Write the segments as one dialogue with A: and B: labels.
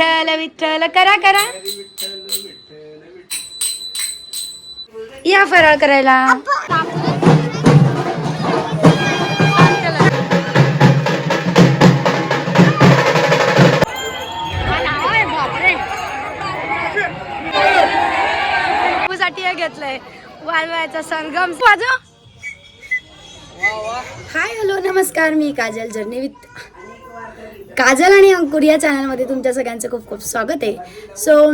A: विठ्ठल विठ्ठल करा करा. या फराळ करायला. हे घेतलंय. वाजवायचा संगम. वाजव. हाय हॅलो नमस्कार. मी काजल जर्नी विथ काजल आणि अंकुर या चॅनलमध्ये तुमच्या सगळ्यांचं खूप खूप स्वागत आहे. सो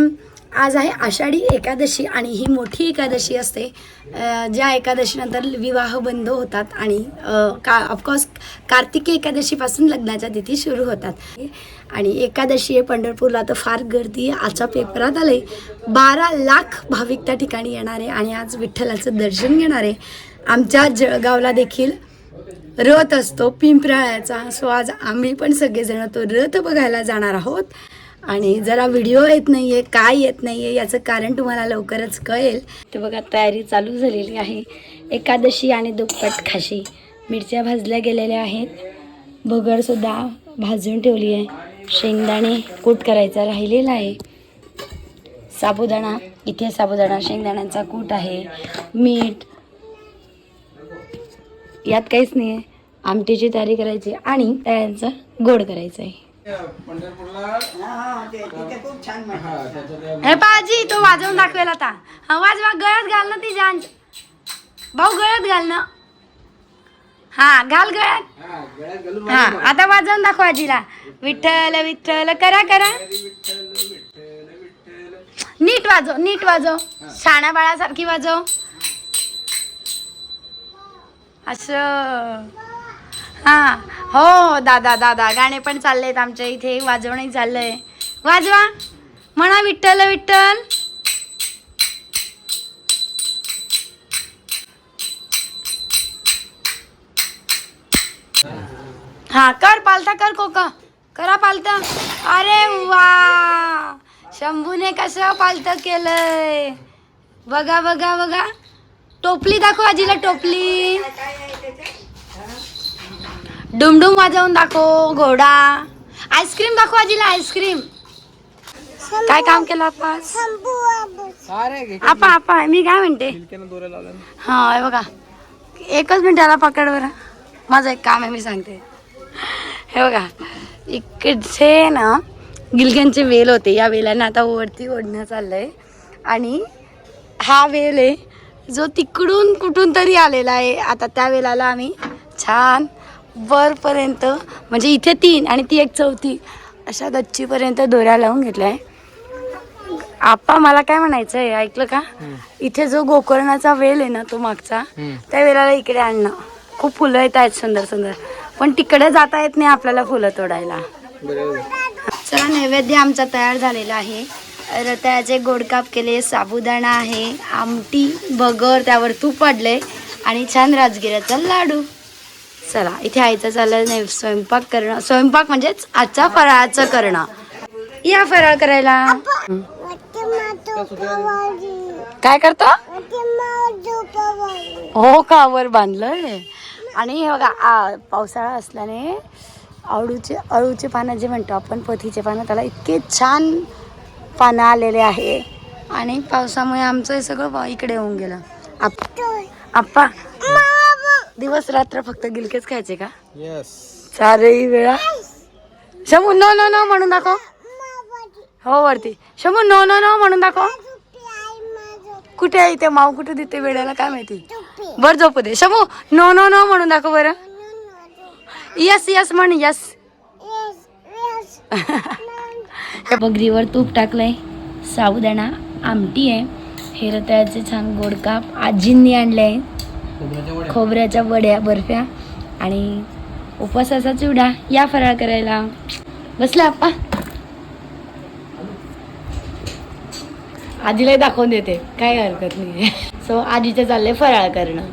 A: आज आहे आषाढी एकादशी आणि ही मोठी एकादशी असते. ज्या एकादशीनंतर विवाह बंद होतात आणि का ऑफकोर्स कार्तिकी एकादशीपासून लग्नाच्या तिथी सुरू होतात. आणि एकादशी आहे पंढरपूरला तर फार गर्दी आहे. आजच्या पेपरात आले बारा लाख भाविक त्या ठिकाणी येणार आहे आणि आज विठ्ठलाचं दर्शन घेणार आहे. आमच्या जळगावला देखील रथ असतो पिंपराळ्याचा. सो आज आम्ही पण सगळेजण तो रथ बघायला जाणार आहोत. आणि जरा व्हिडिओ येत नाही आहे काय येत नाही आहे याचं कारण तुम्हाला लवकरच कळेल. ते बघा तयारी चालू झालेली आहे. एकादशी आणि दुप्पट खाशी. मिरच्या भाजल्या गेलेल्या आहेत. भगरसुद्धा भाजून ठेवली आहे. शेंगदाणे कूट करायचा राहिलेला आहे. साबुदाणा इथे साबुदाणा शेंगदाण्याचा कूट आहे. मीठ यात काहीच नाही आहे आमटीची तयारी करायची आणि तळ्यांचं गोड करायचं आहे हे पाजी तो वाजवून दाखवेल आता. हा वाजवा गळ्यात घाल ना ती जान भाऊ गळ्यात घाल ना. हा घाल गळ्यात. हा आता वाजवून दाखव आजीला. विठ्ठल विठ्ठल करा करा. नीट वाजव नीट वाजव. शाण्या बाळासारखी वाजव. असं. हां हो दादा दादा गाणे पण चालले आहेत आमच्या इथे वाजवणंही चाललंय. वाजवा. म्हणा विठ्ठल विठ्ठल. हा कर पालथा कर कोका. करा पालता अरे वा! शंभूने कसं पालथ केलंय? बघा बघा बघा. टोपली दाखव आजीला टोपली. डुमडुम वाजवून दाखव घोडा. आईस्क्रीम दाखव आजीला आईस्क्रीम. काय काम केलं आपण आपा आपा मी काय म्हणते? हा हे बघा. एकच मिनिटाला पकड बरं. माझं एक काम आहे मी सांगते. हे बघा. इकडचे ना गिलक्यांचे वेल होते. या वेलांना आता वरती ओढणं चाललंय. आणि हा वेल आहे जो तिकडून कुठून तरी आलेला आहे. आता त्या वेलाला आम्ही छान वरपर्यंत म्हणजे इथे तीन आणि ती एक चौथी अशा गच्चीपर्यंत दोऱ्या लावून घेतल्या आहे. आपा मला काय म्हणायचं आहे ऐकलं का? इथे जो गोकर्णाचा वेल आहे ना तो मागचा त्या वेळेला इकडे आणणं. खूप फुलं येत आहेत सुंदर सुंदर. पण तिकडे जाता येत नाही आपल्याला फुलं तोडायला. चला नैवेद्य आमचा तयार झालेला आहे. रताळ्याचे गोडकाप केले साबुदाणा आहे आमटी बगर त्यावर तूप पडले आणि छान राजगिऱ्याचा लाडू. चला इथे आईचं चाललं नाही स्वयंपाक करणं. स्वयंपाक म्हणजेच आजचा फराळाचं करणं. या फराळ करायला. काय करतो? हो कावर बांधलंय. आणि हे बघा आ, पावसाळा असल्याने अळूचे अळूचे पानं जे म्हणतो आपण पथीचे पानं त्याला इतके छान पानं आलेले आहे. आणि पावसामुळे आमचं हे सगळं इकडे होऊन गेलं. आप- आप्पा दिवस रात्र फक्त गिलकेच खायचे का?
B: येस
A: चारही वेळा. शमू नो नो नो म्हणून दाखव. हो वरती. शमू नो नो नो म्हणून दाखव. कुठे आहे इथे? माऊ कुठे देते वेळेला? काय माहिती? बर झोपू दे. शमू नो नो नो म्हणून दाखव बरं. यस यस म्हण यस बगरीवर तूप टाकलंय. साबुदाणा आमटी आहे. हे रताळ्याचे छान गोडकाप आजींनी आणले आहे खोबऱ्याच्या वड्या बर्फ्या. आणि उपवासाचा चिवडा. या फराळ करायला. बसला आप्पा. आजीलाही दाखवून देते. काय हरकत नाही सो आजीचे चालले फराळ करणं.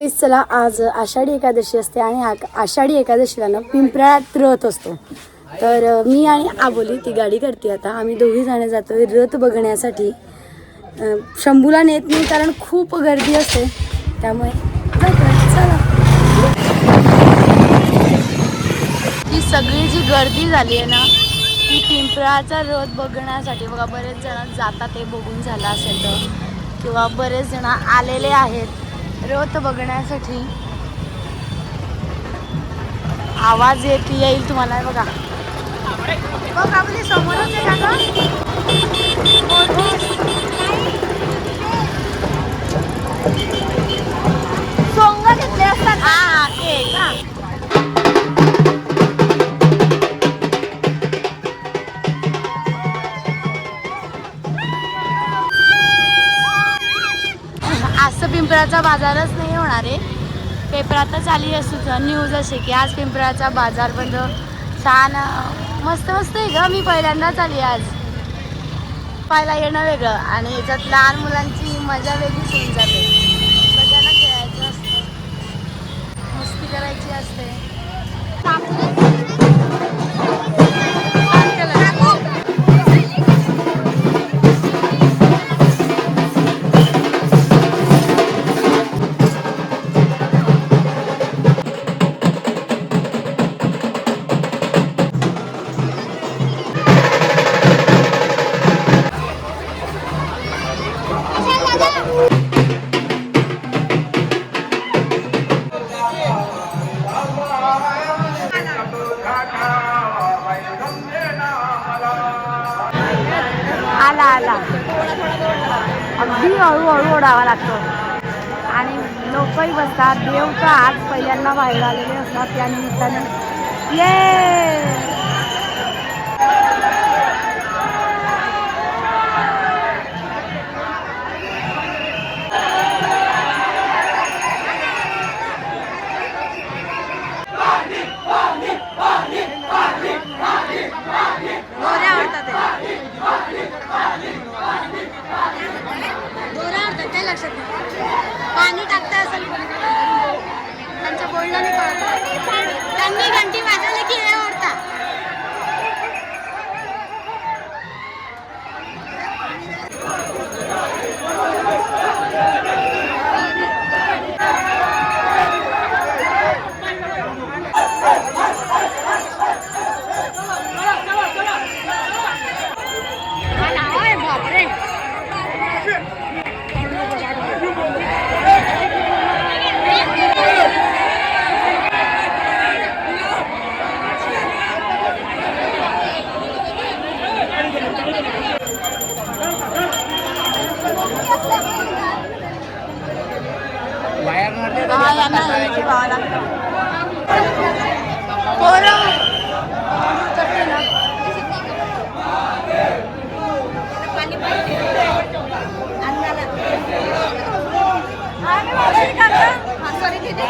A: चला आज आषाढी एकादशी असते आणि आषाढी एकादशीला ना पिंपळ्यात रथ असतो. तर मी आणि आबोली ती गाडी करते आता. आम्ही दोघी जण जातो रथ बघण्यासाठी. शंभूला नेत नाही कारण खूप गर्दी असते. त्यामुळे चला. ही सगळी जी गर्दी झाली आहे ना ती पिंपळाचा रथ बघण्यासाठी बघा बरेच जण जातात ते बघून झालं असेल तर. किंवा बरेच जण आलेले आहेत. रथ बघण्यासाठी आवाज येत येईल तुम्हाला बघा. बघ आपली समोरच आहे का? सोंग घेतले असतात. हा हा पिंपळाचा बाजारच नाही होणार आहे. पेपरातच आली असू न्यूज असे की आज पिंपळाचा बाजार बंद छान मस्त मस्त आहे ग. मी पहिल्यांदाच आली आज. पाहायला येणं वेगळं. आणि याच्यात लहान मुलांची मजा वेगळीच होऊन जाते. सगळ्यांना खेळायचं असतं. मस्ती करायची असते. आला अगदी हळूहळू ओढावा लागतो. आणि लोकही बसतात. देव तर आज पहिल्यांदा बाहेर आलेले असतात त्या निमित्ताने. ये यांना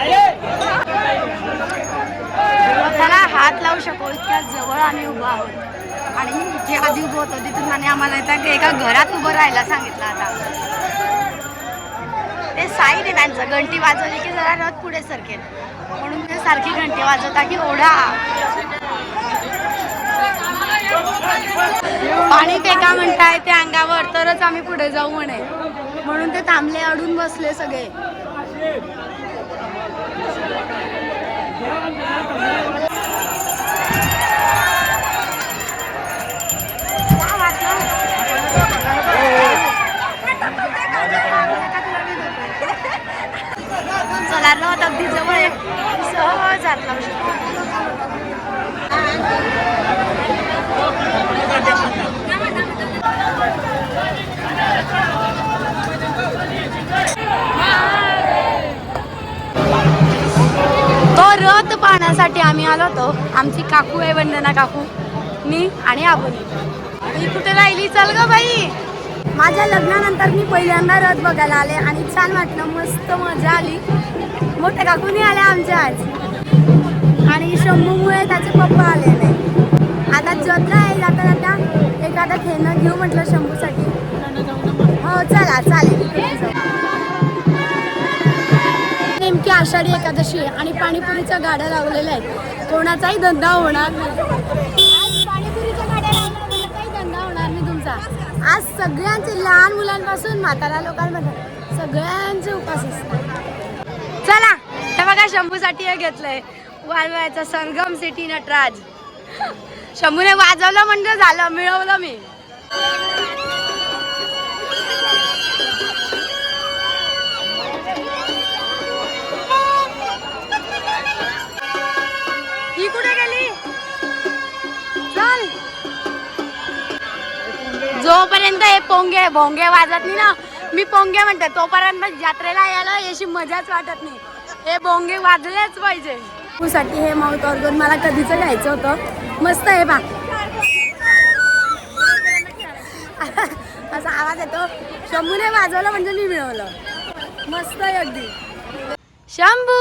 A: हे त्याला हात लावू शकू इतक्या जवळ आम्ही उभा आहोत. आणि जे आधी उभं होतं. तिथून आणि आम्हाला एका घरात उभं राहायला सांगितलं आता. ते साईड आहे त्यांचं. घंटी वाजवली की जरा रथ पुढे सरकेल. म्हणून ते सारखी घंटी वाजवता की ओढा. पाणी फेका म्हणताय? ते अंगावर तरच आम्ही पुढे जाऊ म्हणे. म्हणून ते थांबले अडून बसले सगळे. चला रथ अगदी जवळ आहे. सहज आत लावू शकतो. तो रथ पाहण्यासाठी आम्ही आलो होतो. आमची काकू आहे वंदना काकू. मी आणि आबोली. मी कुठे राहिली? चल ग बाई. माझ्या लग्नानंतर मी पहिल्यांदा रथ बघायला आले आणि छान वाटलं. मस्त मजा आली. मोठ्या काकूनी आल्या आमच्या आज. आणि शंभूमुळे त्याचे पप्पा आलेले आता जत्रा आहे जाता जाता एखादा खेळणं घेऊ म्हटलं शंभूसाठी. हो चला चालेल. नेमकी आषाढी एकादशी आहे आणि पाणीपुरीच्या गाड्या लावलेल्या आहेत. कोणाचाही धंदा होणार नाही. पाणीपुरीच्या गाड्या काही धंदा होणार नाही तुमचा. आज सगळ्यांचे लहान मुलांपासून म्हातारा लोकांमध्ये सगळ्यांचे उपास असतात. चला हे बघा शंभूसाठी हे घेतलंय. वाळवायचा संगम सिटी नटराज. शंभूने वाजवलं म्हणजे झालं मिळवलं मी. ही कुठे गेली? चल. जोपर्यंत हे पोंगे भोंगे वाजत नाही ना मी पोंगे म्हणते तोपर्यंत यात्रेला यायला याची मजाच वाटत नाही. हे भोंगे वाजलेच पाहिजे. साठी हे माउथ ऑर्गन मला कधीच घ्यायचं होतं. मस्त आहे बा. असा आवाज येतो. शंभूने वाजवलं म्हणजे मी मिळवलं. मस्त आहे अगदी. शंभू!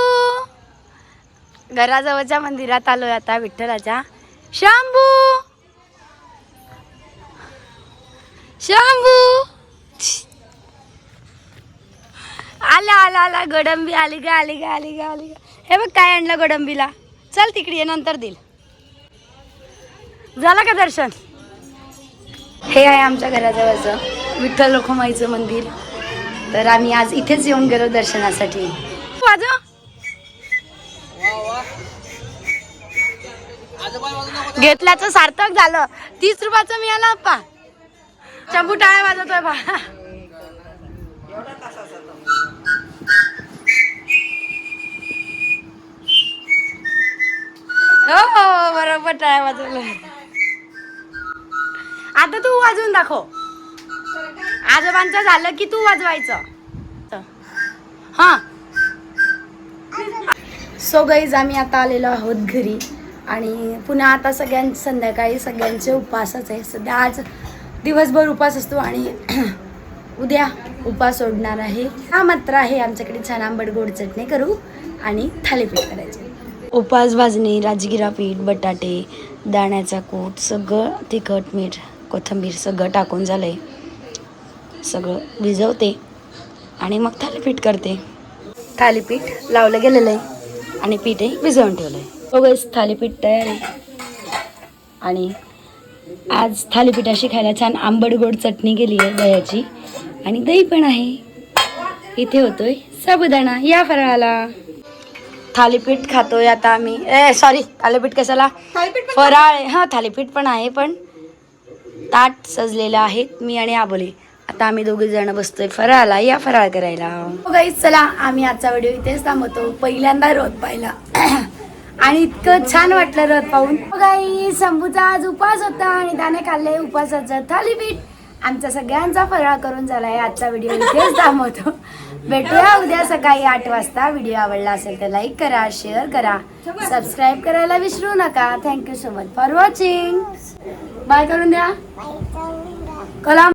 A: घराजवळच्या मंदिरात आलोय आता विठ्ठलाच्या. शंभू! शंभू! आला आला गडंबी आली गा आली गा आली गा आली गा. हे बघ काय आणलं गडंबीला. चल तिकडे ये नंतर देईल. झालं का दर्शन? हे आहे आमच्या घराजवळचं विठ्ठल लोखमाईचं मंदिर. तर आम्ही आज इथेच येऊन गेलो दर्शनासाठी. वाजव. घेतल्याचं सार्थक झालं. तीस रुपयाचं मिळालं अप्पा चंबू टाळ्या वाजवतोय बा. हो हो बरोबर टाळ्या वाजवलं आता तू वाजवून दाखव. आजोबांचं झालं की तू वाजवायचं. हा. सो गाईज आम्ही आता आलेलो आहोत घरी आणि पुन्हा आता सगळ्यां संध्याकाळी सगळ्यांचे उपवासच आहे. सध्या आज दिवसभर उपास असतो आणि उद्या उपास सोडणार आहे. हा मात्र आहे आमच्याकडे छान आंबट गोड चटणी करू आणि थालीपीठ करायचे. उपास भाजणी राजगिरा पीठ बटाटे दाण्याचा कूट सगळं तिखट मीठ कोथिंबीर सगळं टाकून झालं आहे सगळं भिजवते आणि मग थालीपीठ करते. थालीपीठ लावलं गेलेलं आहे. आणि पीठही भिजवून ठेवलं आहे बघच थालीपीठ तयार आहे. आणि आज थालीपीठाशी खायला छान आंबट गोड चटणी केली आहे दह्याची. आणि दही पण आहे. इथे होतोय साबुदाणा. या फराळाला. थालीपीठ खातोय आता आम्ही. ए सॉरी थालीपीठ कशाला? फराळ हा थालीपीठ पण आहे पण ताट सजलेलं आहे मी आणि आबोले. आता आम्ही दोघे जण बसतोय फराळाला. या फराळ करायला. गाईज चला आम्ही आजचा व्हिडिओ इथेच थांबवतो. पहिल्यांदा रोत पाहिला आणि इतकं छान वाटलं रथ पाहून. गाई शंभूचा आज उपास होता. आणि त्याने खाल्ले उपासाचं थालीपीठ. आमचा सगळ्यांचा फराळ करून झालाय आजचा व्हिडिओ इथेच थांबवतो. भेटूया उद्या सकाळी आठ वाजता. व्हिडिओ आवडला असेल तर लाईक करा शेअर करा. सबस्क्राईब करायला विसरू नका. Thank you so much for watching bye करून द्या. कलाम